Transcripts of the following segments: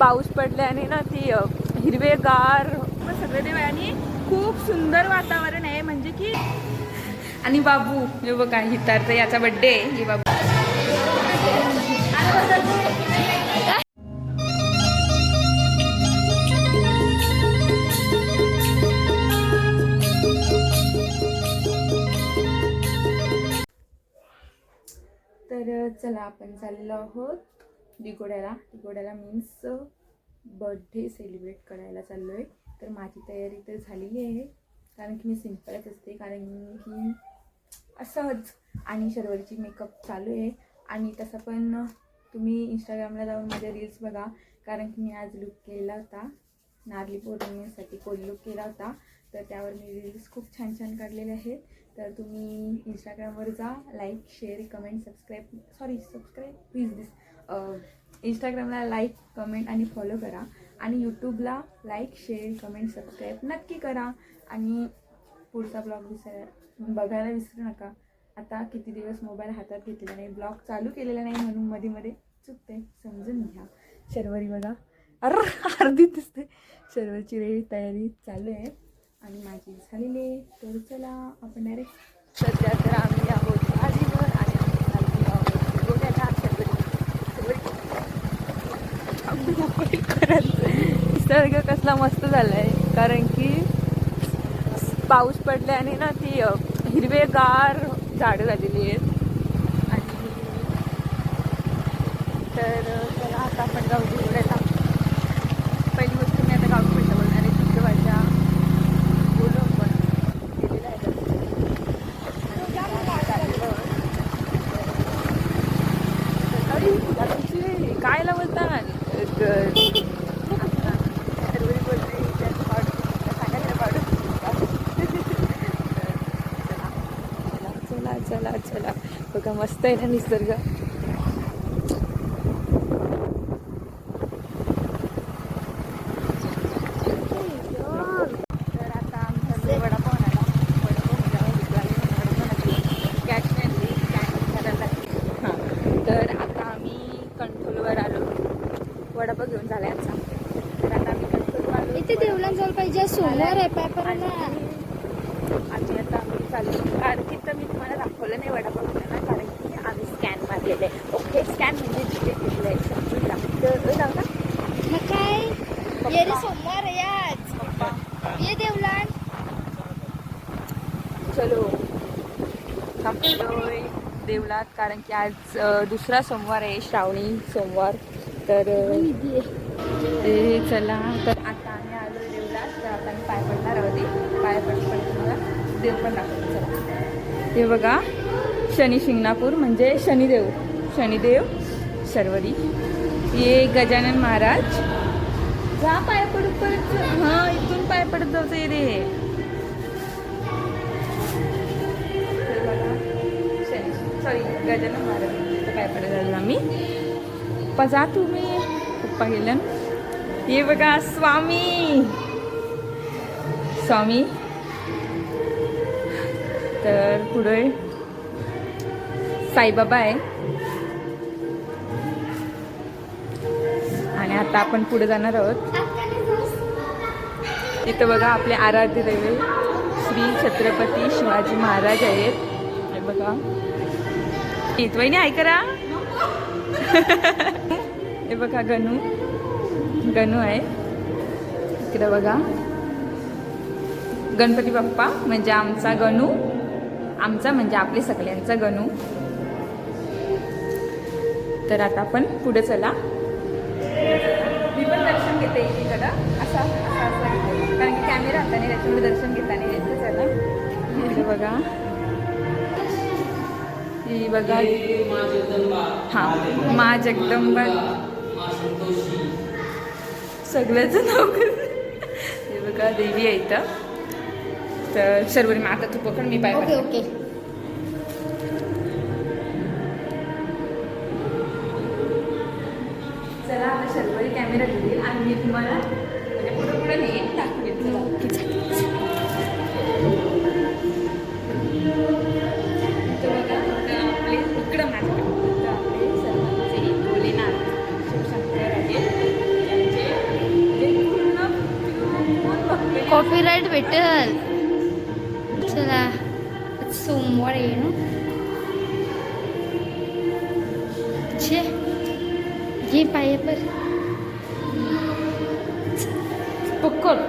पाऊस पडल्याने ना ती हिरवेगार सगळे देव आणि खूप सुंदर वातावरण आहे. म्हणजे की आणि बाबू हे बघा हितार तर याचा बड्डे आहे हे बाबू. तर चला आपण चाललो आहोत. दिगोड्याला दिगोड्याला मीन्स बर्थडे सेलिब्रेट करायला चाललो आहे तर माझी तयारी तर झालेली आहे. कारण की मी सिम्पलच असते. कारण की असंच आणि शर्वरीची मेकअप चालू आहे. आणि तसं पण तुम्ही इंस्टाग्रामला जाऊन माझ्या रील्स बघा. कारण की मी आज लुक केला होता. नारली पौर्णिमेसाठी कोल लुक केला होता. तर त्यावर मी रील्स खूप छान छान काढलेले आहेत. तर तुम्ही इंस्टाग्रामवर जा. Like share comment subscribe sorry subscribe please this इंस्टाग्रामला like comment आणि फॉलो करा. आणि यूट्यूबला लाईक शेअर कमेंट सबस्क्राईब नक्की करा. आणि पुढचा ब्लॉग विसर बघायला विसरू नका. आता किती दिवस मोबाईल हातात घेतलेला नाही ब्लॉग चालू केलेला नाही म्हणून मध्ये मध्ये चुकते समजून घ्या. शर्वरी बघा. अर अर्धी दिसते. शर्वरची रेडी तयारी चालू आहे. आणि माझी झालेली तर चला आपण डायरेक्ट सध्या तर आम्ही आहोत भाजीवर आणि आम्ही चाललो आहोत गोव्याला शर्वरी शर्वरी खरंच निसर्ग कसला मस्त झाला आहे कारण की पाऊस पडल्याने ना ती हिरवेगार झाडं झालेली आहेत. आणि तर त्याला आता आपण जाऊ दिवड्याला पहिली गोष्ट मी आता गावी पहिलं बोलणार आहे तुमच्या भाषा बोलू आपण गेलेलं आहे अरे, तुमची कायला बोलतात सर्वरी बोलते त्याचं पाडू सांगायला पाडू चला चला चला बघा मस्त आहे ना निसर्ग. तर आता आमचा वडापाव आला तर आता आम्ही कंट्रोलवर आलो. वडापाव घेऊन झाला आमचा. तर आता आम्ही कंट्रोलवर आलो. इथे देवला जायला पाहिजे सोमवार आहे पेपरला आणि आता आम्ही चालू दाखवलं नाही वडापाव खाताना कारण की आम्ही स्कॅन मारलेलं. आहे ओके स्कॅन म्हणजे तिथे घेतलं आहे. जाऊ का मग काय सोमवार आहे आज. ये देवलान. चलो. थांबलोय देवलात कारण की आज दुसरा सोमवार आहे श्रावणी सोमवार. तर ते चला. तर आता आम्ही आलो देवलात. तर आता आम्ही पाय पडणार आहोत पाय तुम्हाला देव पण दाखवतो. चला. हे बघा. शनी शिंगणापूर म्हणजे शनिदेव. शनिदेव शर्वरी ये गजानन महाराज. जा पाय पडू परत हां इथून पाय पडत जायचं ये रे. सॉरी गजानन महाराज. काय पडत झालं आम्ही. पजा तुम्ही पप्पा गेलं हे बघा स्वामी. स्वामी. तर पुढे साईबाबा आहे. आणि आता आपण पुढे जाणार आहोत. इथं बघा आपले आराध्य दैवत श्री छत्रपती शिवाजी महाराज आहेत. हे बघा. वहिनी ऐकरा हे बघा गणू. गणू आहे. इकडे बघा. गणपती बाप्पा म्हणजे आमचा गणू. आमचा म्हणजे आपले सगळ्यांचा गणू. तर आता आपण पुढे चला. मी पण दर्शन घेते इकडं असं असं असं घेते. कारण की कॅमेरा हाताने त्याच्यामुळे दर्शन घेताना येते चला. इकडे बघा. ही बघा. हा मा जगदंबा. सगळ्याच नाव हे बघा देवी आहे इथं. तर सर्व मी आता तू पकड मी पाय ओके. छे घे पाय पर पक्कड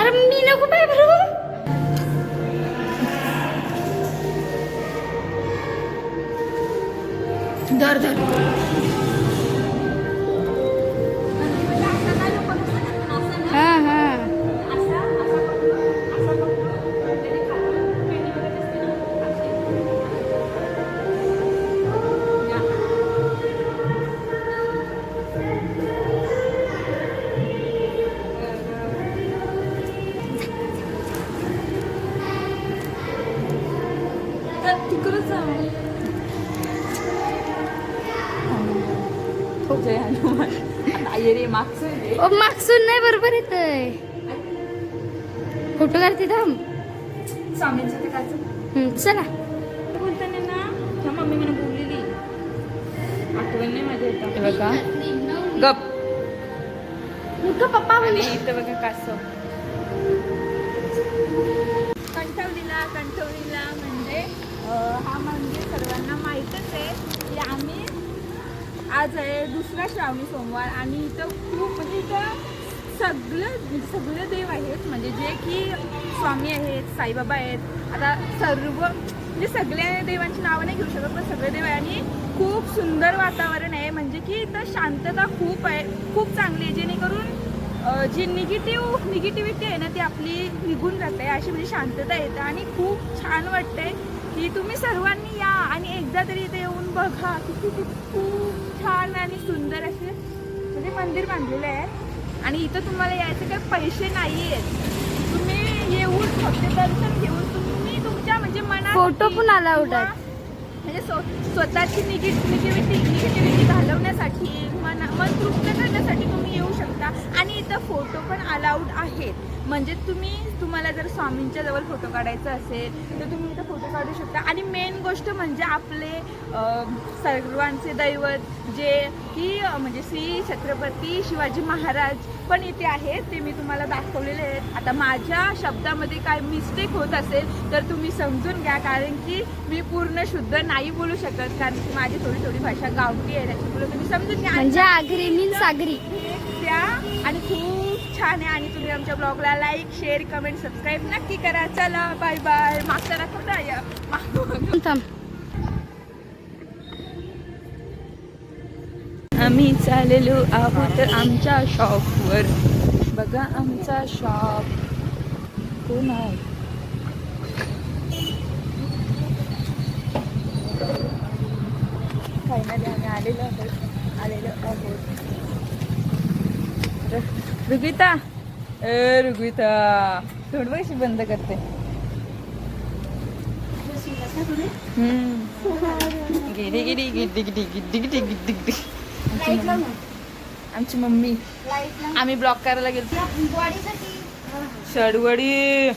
अरे मी नको पाय बरोबर धर धर ओ मागसून नाही बरोबर येत फोटो काढते थांब. स्वामींचं ते चला. बोलताना ना त्या मम्मी मला बोललेली. आठवण नाही माझ्या येतं बघा. गप. मुका पप्पा इथं बघा कंठवलीला कंठवलीला म्हणजे हा मंदिर सर्वांना माहीतच आहे. की आम्ही आज आहे दुसरा श्रावणी सोमवार आणि इथं खूप म्हणजे इथं सगळं सगळे देव आहेत. म्हणजे जे की स्वामी आहेत साईबाबा आहेत. आता सर्व म्हणजे सगळ्या देवांची नावं नाही घेऊ शकत पण सगळे देव आहे आणि खूप सुंदर वातावरण आहे. म्हणजे की इथं शांतता खूप आहे. खूप चांगली आहे. जेणेकरून जी निगेटिव्ह निगेटिव्हिटी आहे ना ती आपली निघून जाते. अशी म्हणजे शांतता येते आणि खूप छान वाटते की तुम्ही सर्वांनी या. एकदा तरी इथे येऊन बघा. किती खूप छान आणि सुंदर असे म्हणजे मंदिर बांधलेलं आहे. आणि इथं तुम्हाला यायचे काही पैसे नाही आहेत तुम्ही येऊन फक्त दर्शन घेऊन तुम्ही तुमच्या म्हणजे मनात फोटो पण आहेत. म्हणजे स्व- स्वतःची निगेटिव्हिटी निगेटिव्हिटी घालवण्यासाठी मन मन तृप्त करण्यासाठी तुम्ही येऊ शकता. आणि इथं फोटो पण अलाउड आहेत. म्हणजे तुम्ही तुम्हाला जर स्वामींच्या जवळ फोटो काढायचा असेल तर तुम्ही इथं फोटो काढू शकता. आणि मेन गोष्ट म्हणजे आपले सर्वांचे दैवत जे की म्हणजे श्री छत्रपती शिवाजी महाराज पण इथे आहेत ते मी तुम्हाला दाखवलेले आहेत. आता माझ्या शब्दामध्ये काय मिस्टेक होत असेल तर तुम्ही समजून घ्या कारण की मी पूर्ण शुद्ध नाही बोलू शकत कारण की माझी थोडी थोडी भाषा गावठी आहे त्याच्यामुळे तुम्ही समजून घ्या. म्हणजे आगरी मीन सागरी त्या आणि खूप छान आहे आणि तुम्ही आमच्या ब्लॉगला लाईक शेअर कमेंट सबस्क्राईब नक्की करा. चला बाय बाय मागचा दाखव ना या मागं. थांब. आम्ही चाललेलो आहोत आमच्या शॉपवर बघा आमचा शॉप कोण आहे? फायनली आम्ही आलेलो आहोत. आलेलो आहोत. रुग्विता. ए रुग्विता. थोडी कशी बंद करते. हम्म. गिडी गिडी गिड्डी गिडी गिड्डी गिड्डी गिड्डी गिड्डी आमची मम्मी- आम्ही ब्लॉक करायला गेलो. शडवडी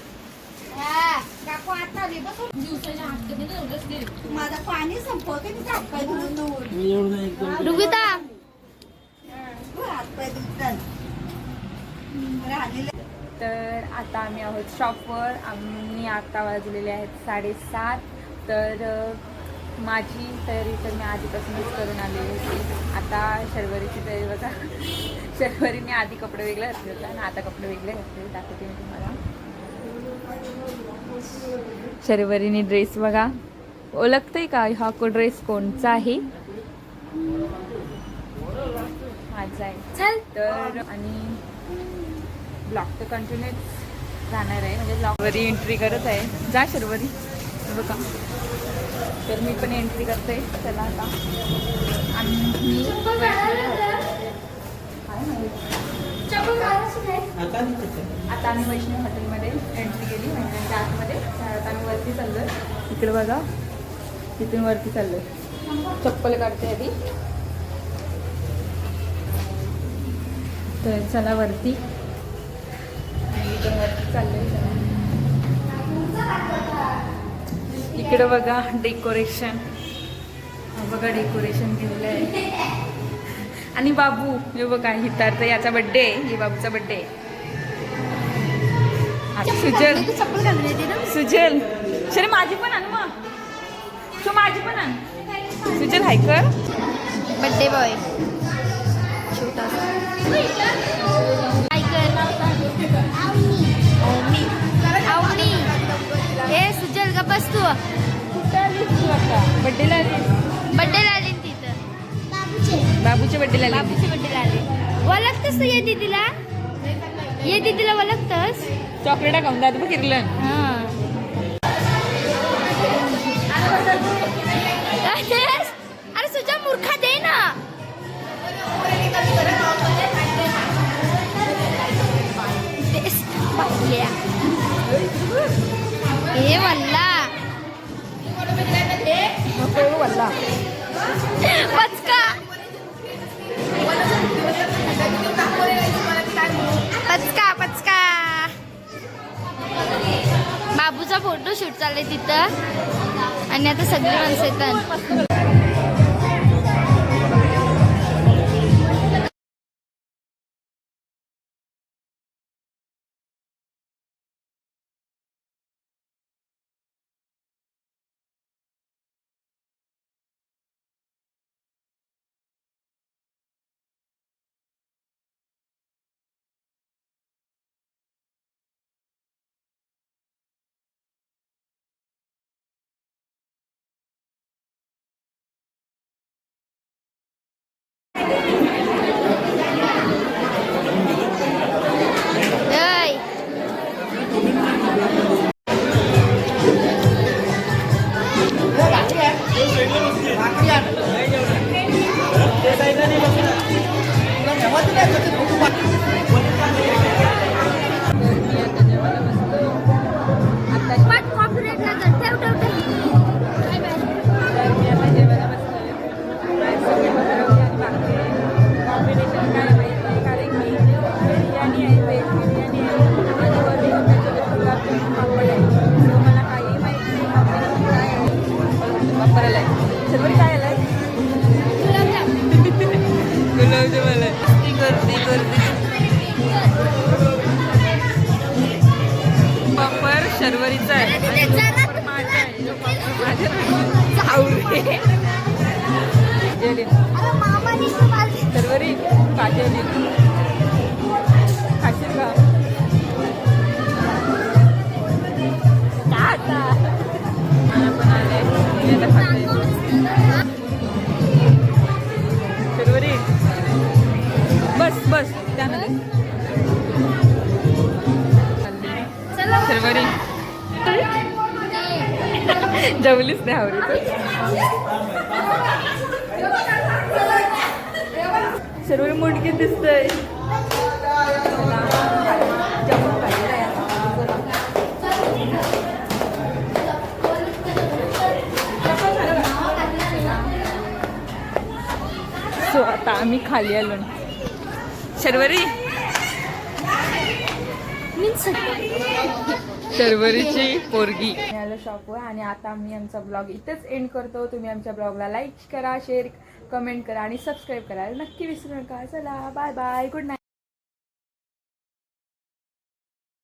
माझा पाणी संपवते मी हातपाय धुवून धुवून रुबिता तर आता आम्ही आहोत शॉपवर आम्ही आत्ता वाजलेले आहेत साडेसात. तर माझी तयारी तर मी आधीपासूनच करून आलेली होती. आता शर्वरीची तयारी बघा. शर्वरीने आधी कपडे वेगळे घातले होते आणि आता कपडे वेगळे घातले दाखवते मी तुम्हाला. शर्वरीने ड्रेस बघा. ओळखतंय का? हा को ड्रेस कोणचा आहे? माझा आहे. चल तर आणि ब्लॉक तर कंटिन्यू राहणार आहे. म्हणजे ब्लॉकवरही एंट्री करत आहे. जा शर्वरी. बघा. तर मी पण एंट्री करते. चला आता. काय माहीत. आता आम्ही वैष्णव हॉटेलमध्ये एंट्री केली. म्हणजे त्या आतमध्ये तर आता आम्ही वरती चाललोय. इकडे बघा. तिथून वरती चाललोय. चप्पल काढते आधी. तर चला वरती. चाललोय चला इकडे बघा डेकोरेशन बघा डेकोरेशन केलेलं आहे. आणि बाबू हे बघा हितार्थ याचा बड्डे आहे ही बाबूचा बड्डे आहे. सुजल. सुजल. शरे माझी पण आण मग. तू माझी पण आण. सुजल हाय कर. बड्डे बॉय सुजल का बस तू. बड्डेला बड्डेला आली तिथं. बाबूच्या बड्डेला बाबूची बड्डेला आली. ओळखतस तू ये दीदीला? ये दीदीला ओळखतस? चॉकलेट खाऊन दादा बघ किरलन हा. अरे सुजा मूर्खा दे. आणि आता सगळी माणसं येतात. मामाने तो माझी शर्वरी काजवली खाशील का? मला पण. शर्वरी बस बस. त्यामध्ये. शर्वरी जेवलीच नाही आवडीचं. शर्वरी मुंडकी दिसतंय. सो आता आम्ही खाली आलो शर्वरी. शर्वरीची पोरगी. आलो शॉपवर आणि आता आम्ही आमचा ब्लॉग इथेच एंड करतो. तुम्ही आमच्या ब्लॉगला लाईक करा शेअर कमेंट करा आणि सबस्क्राईब करा. नक्की विसरू नका. चला बाय बाय गुड नाईट